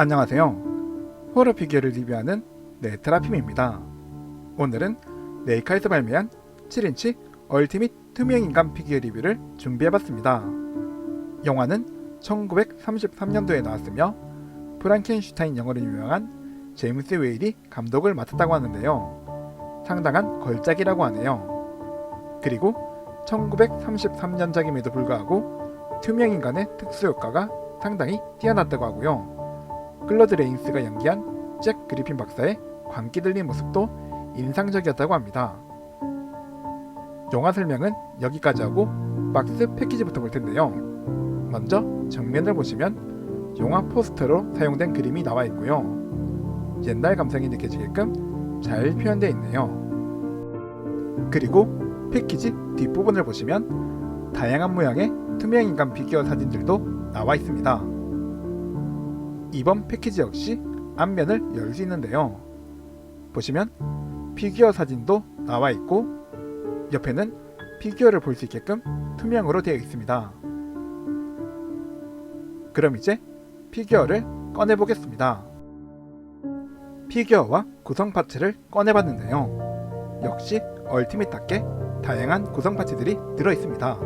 안녕하세요. 호러 피규어를 리뷰하는 네트라핌입니다. 오늘은 네이카에서 발매한 7인치 얼티밋 투명인간 피규어 리뷰를 준비해봤습니다. 영화는 1933년도에 나왔으며 프랑켄슈타인 영어로 유명한 제임스 웨일이 감독을 맡았다고 하는데요. 상당한 걸작이라고 하네요. 그리고 1933년작임에도 불구하고 투명인간의 특수효과가 상당히 뛰어났다고 하고요. 클로드 레인스가 연기한 잭 그리핀 박사의 광기 들린 모습도 인상적이었다고 합니다. 영화 설명은 여기까지 하고 박스 패키지부터 볼 텐데요. 먼저 정면을 보시면 영화 포스터로 사용된 그림이 나와 있고요. 옛날 감성이 느껴지게끔 잘 표현되어 있네요. 그리고 패키지 뒷부분을 보시면 다양한 모양의 투명 인간 피규어 사진들도 나와 있습니다. 이번 패키지 역시 앞면을 열 수 있는데요. 보시면 피규어 사진도 나와 있고 옆에는 피규어를 볼 수 있게끔 투명으로 되어 있습니다. 그럼 이제 피규어를 꺼내 보겠습니다. 피규어와 구성 파츠를 꺼내 봤는데요. 역시 얼티밋답게 다양한 구성 파츠들이 들어 있습니다.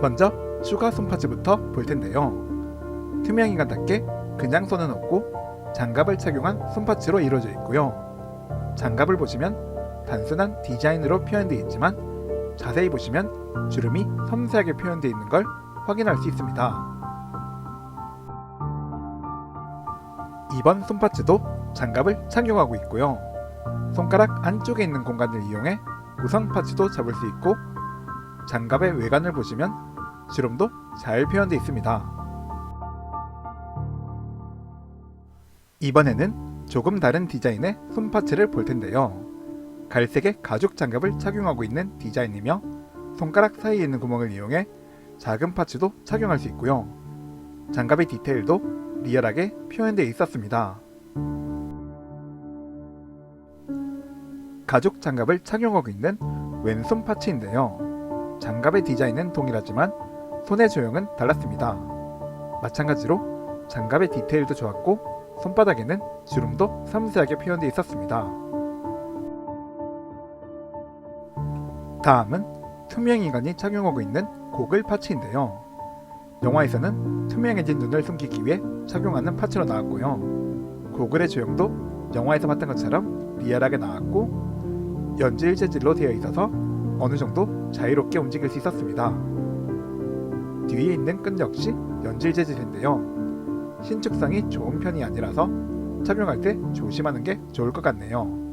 먼저 추가 손 파츠부터 볼 텐데요. 투명 인간답게 그냥 손은 없고 장갑을 착용한 손파츠로 이루어져 있고요. 장갑을 보시면 단순한 디자인으로 표현되어 있지만 자세히 보시면 주름이 섬세하게 표현되어 있는 걸 확인할 수 있습니다. 이번 손파츠도 장갑을 착용하고 있고요. 손가락 안쪽에 있는 공간을 이용해 구성 파츠도 잡을 수 있고 장갑의 외관을 보시면 주름도 잘 표현되어 있습니다. 이번에는 조금 다른 디자인의 손파츠를 볼 텐데요. 갈색의 가죽 장갑을 착용하고 있는 디자인이며 손가락 사이에 있는 구멍을 이용해 작은 파츠도 착용할 수 있고요. 장갑의 디테일도 리얼하게 표현되어 있었습니다. 가죽 장갑을 착용하고 있는 왼손 파츠인데요. 장갑의 디자인은 동일하지만 손의 조형은 달랐습니다. 마찬가지로 장갑의 디테일도 좋았고 손바닥에는 주름도 섬세하게 표현되어 있었습니다. 다음은 투명인간이 착용하고 있는 고글 파츠인데요. 영화에서는 투명해진 눈을 숨기기 위해 착용하는 파츠로 나왔고요. 고글의 조형도 영화에서 봤던 것처럼 리얼하게 나왔고 연질 재질로 되어 있어서 어느 정도 자유롭게 움직일 수 있었습니다. 뒤에 있는 끈 역시 연질 재질인데요. 신축성이 좋은 편이 아니라서 착용할 때 조심하는 게 좋을 것 같네요.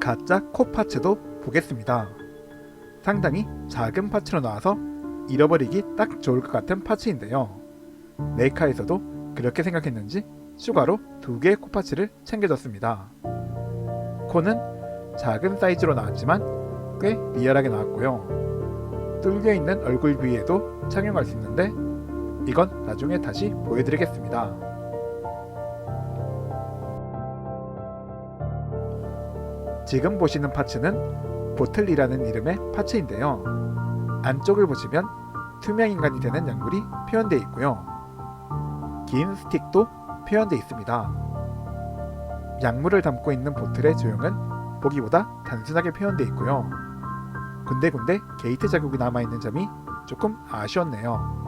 가짜 코 파츠도 보겠습니다. 상당히 작은 파츠로 나와서 잃어버리기 딱 좋을 것 같은 파츠인데요. 네이카에서도 그렇게 생각했는지 추가로 두 개의 코 파츠를 챙겨줬습니다. 코는 작은 사이즈로 나왔지만 꽤 리얼하게 나왔고요. 뚫려 있는 얼굴 부위에도 착용할 수 있는데 이건 나중에 다시 보여드리겠습니다. 지금 보시는 파츠는 보틀이라는 이름의 파츠인데요. 안쪽을 보시면 투명 인간이 되는 약물이 표현되어 있고요. 긴 스틱도 표현되어 있습니다. 약물을 담고 있는 보틀의 조형은 보기보다 단순하게 표현되어 있고요. 군데군데 게이트 자국이 남아있는 점이 조금 아쉬웠네요.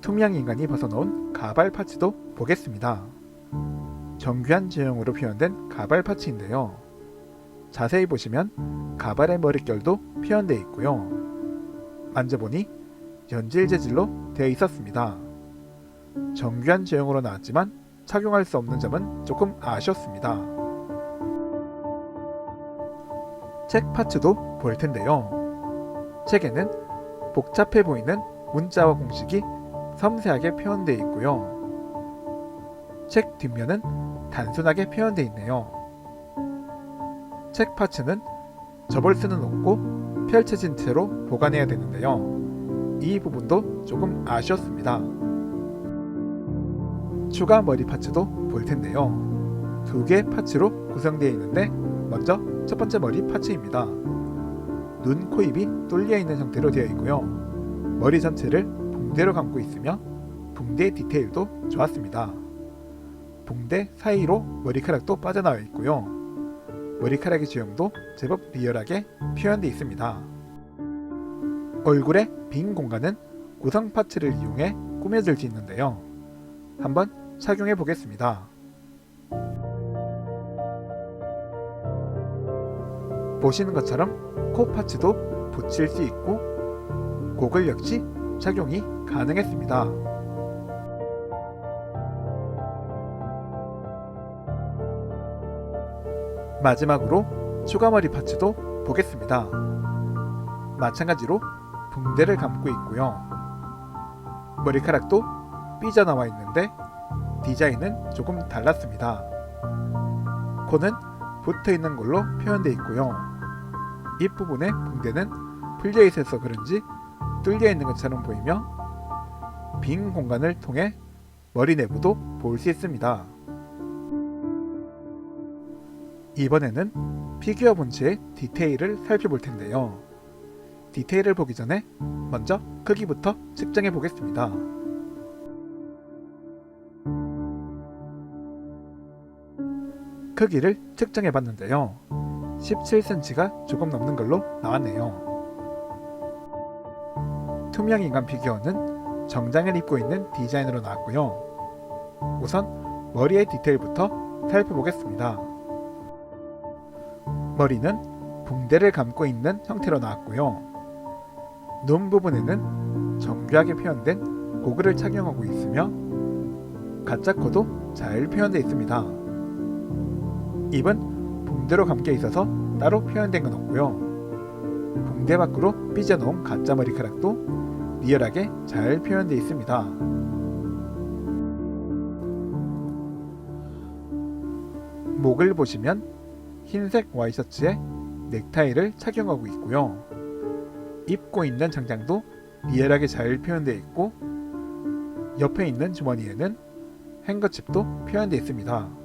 투명 인간이 벗어놓은 가발 파츠도 보겠습니다. 정교한 제형으로 표현된 가발 파츠인데요. 자세히 보시면 가발의 머릿결도 표현되어 있고요. 만져보니 연질 재질로 되어 있었습니다. 정교한 제형으로 나왔지만 착용할 수 없는 점은 조금 아쉬웠습니다. 책 파츠도 볼 텐데요. 책에는 복잡해 보이는 문자와 공식이 섬세하게 표현되어 있고요. 책 뒷면은 단순하게 표현되어 있네요. 책 파츠는 접을 수는 없고 펼쳐진 채로 보관해야 되는데요. 이 부분도 조금 아쉬웠습니다. 추가 머리 파츠도 볼 텐데요. 두 개의 파츠로 구성되어 있는데 먼저 첫 번째 머리 파츠입니다. 눈, 코, 입이 뚫려 있는 형태로 되어 있고요. 머리 전체를 붕대로 감고 있으며 붕대 디테일도 좋았습니다. 붕대 사이로 머리카락도 빠져나와 있고요. 머리카락의 주형도 제법 리얼하게 표현되어 있습니다. 얼굴의 빈 공간은 구성 파츠를 이용해 꾸며줄 수 있는데요. 한번 착용해 보겠습니다. 보시는 것처럼 코 파츠도 붙일 수 있고 고글 역시 착용이 가능했습니다. 마지막으로 추가머리 파츠도 보겠습니다. 마찬가지로 붕대를 감고 있고요. 머리카락도 삐져나와 있는데 디자인은 조금 달랐습니다. 코는 붙어 있는 걸로 표현되어 있고요. 입 부분의 붕대는 풀려 있어서 그런지 뚫려 있는 것처럼 보이며 빈 공간을 통해 머리 내부도 볼 수 있습니다. 이번에는 피규어 본체의 디테일을 살펴볼 텐데요. 디테일을 보기 전에 먼저 크기부터 측정해 보겠습니다. 크기를 측정해 봤는데요. 17cm가 조금 넘는 걸로 나왔네요. 투명 인간 피규어는 정장을 입고 있는 디자인으로 나왔고요. 우선 머리의 디테일부터 살펴보겠습니다. 머리는 붕대를 감고 있는 형태로 나왔고요. 눈 부분에는 정교하게 표현된 고글을 착용하고 있으며 가짜 코도 잘 표현되어 있습니다. 입은 붕대로 감겨 있어서 따로 표현된 건 없고요. 붕대 밖으로 삐져놓은 가짜 머리카락도 리얼하게 잘 표현되어 있습니다. 목을 보시면 흰색 와이셔츠에 넥타이를 착용하고 있고요. 입고 있는 정장도 리얼하게 잘 표현되어 있고 옆에 있는 주머니에는 행거칩도 표현되어 있습니다.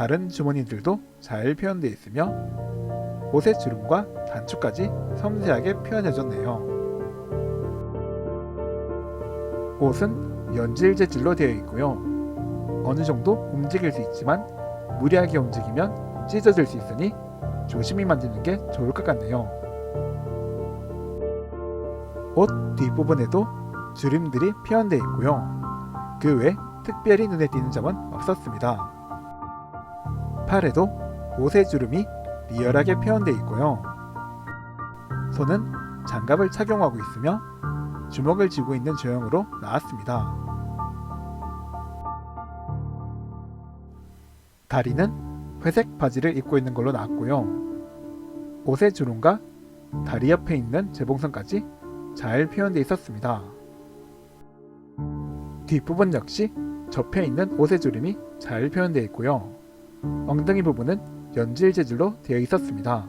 다른 주머니들도 잘 표현되어 있으며 옷의 주름과 단추까지 섬세하게 표현해줬네요. 옷은 연질 재질로 되어 있고요. 어느 정도 움직일 수 있지만 무리하게 움직이면 찢어질 수 있으니 조심히 만지는 게 좋을 것 같네요. 옷 뒷부분에도 주름들이 표현되어 있고요. 그 외 특별히 눈에 띄는 점은 없었습니다. 팔에도 옷의 주름이 리얼하게 표현되어 있고요. 손은 장갑을 착용하고 있으며 주먹을 쥐고 있는 조형으로 나왔습니다. 다리는 회색 바지를 입고 있는 걸로 나왔고요. 옷의 주름과 다리 옆에 있는 재봉선까지 잘 표현되어 있었습니다. 뒷부분 역시 접혀 있는 옷의 주름이 잘 표현되어 있고요. 엉덩이 부분은 연질 재질로 되어 있었습니다.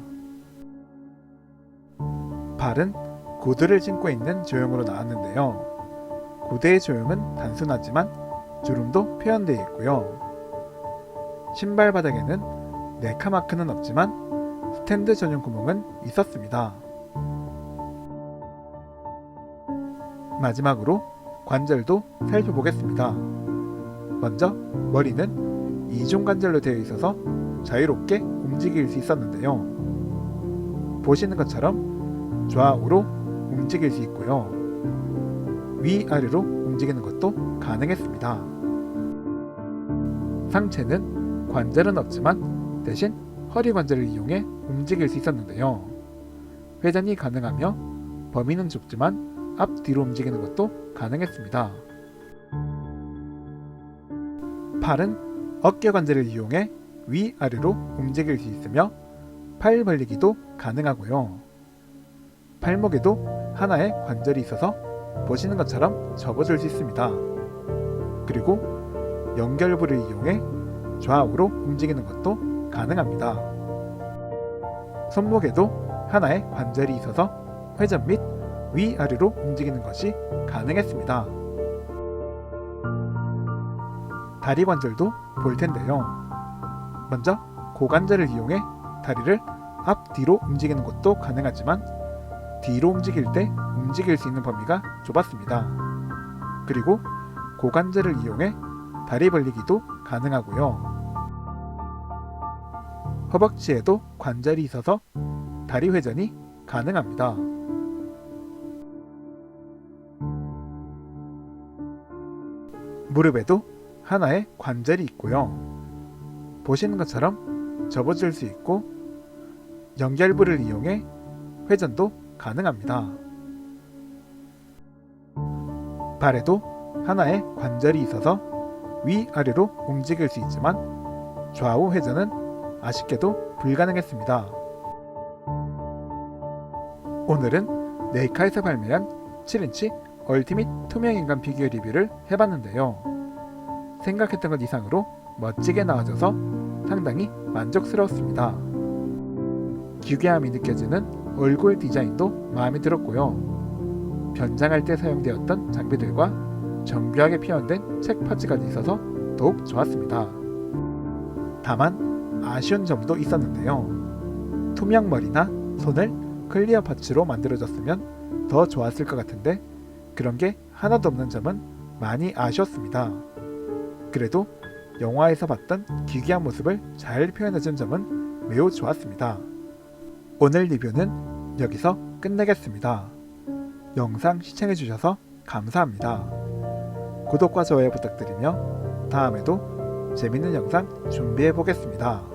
발은 구두를 신고 있는 조형으로 나왔는데요. 구대의 조형은 단순하지만 주름도 표현되어 있고요. 신발 바닥에는 네카 마크는 없지만 스탠드 전용 구멍은 있었습니다. 마지막으로 관절도 살펴보겠습니다. 먼저 머리는 이중 관절로 되어 있어서 자유롭게 움직일 수 있었는데요. 보시는 것처럼 좌우로 움직일 수 있고요. 위아래로 움직이는 것도 가능했습니다. 상체는 관절은 없지만 대신 허리 관절을 이용해 움직일 수 있었는데요. 회전이 가능하며 범위는 좁지만 앞뒤로 움직이는 것도 가능했습니다. 팔은 어깨 관절을 이용해 위아래로 움직일 수 있으며 팔 벌리기도 가능하고요. 팔목에도 하나의 관절이 있어서 보시는 것처럼 접어줄 수 있습니다. 그리고 연결부를 이용해 좌우로 움직이는 것도 가능합니다. 손목에도 하나의 관절이 있어서 회전 및 위아래로 움직이는 것이 가능했습니다. 다리 관절도 볼 텐데요. 먼저 고관절을 이용해 다리를 앞뒤로 움직이는 것도 가능하지만 뒤로 움직일 때 움직일 수 있는 범위가 좁았습니다. 그리고 고관절을 이용해 다리 벌리기도 가능하고요. 허벅지에도 관절이 있어서 다리 회전이 가능합니다. 무릎에도 하나의 관절이 있고요. 보시는 것처럼 접어줄 수 있고 연결부를 이용해 회전도 가능합니다. 발에도 하나의 관절이 있어서 위아래로 움직일 수 있지만 좌우 회전은 아쉽게도 불가능했습니다. 오늘은 네이카에서 발매한 7인치 얼티밋 투명인간 피규어 리뷰를 해봤는데요. 생각했던 것 이상으로 멋지게 나와져서 상당히 만족스러웠습니다. 기괴함이 느껴지는 얼굴 디자인도 마음에 들었고요. 변장할 때 사용되었던 장비들과 정교하게 표현된 책 파츠까지 있어서 더욱 좋았습니다. 다만 아쉬운 점도 있었는데요. 투명 머리나 손을 클리어 파츠로 만들어졌으면 더 좋았을 것 같은데 그런 게 하나도 없는 점은 많이 아쉬웠습니다. 그래도 영화에서 봤던 기괴한 모습을 잘 표현해준 점은 매우 좋았습니다. 오늘 리뷰는 여기서 끝내겠습니다. 영상 시청해주셔서 감사합니다. 구독과 좋아요 부탁드리며 다음에도 재밌는 영상 준비해 보겠습니다.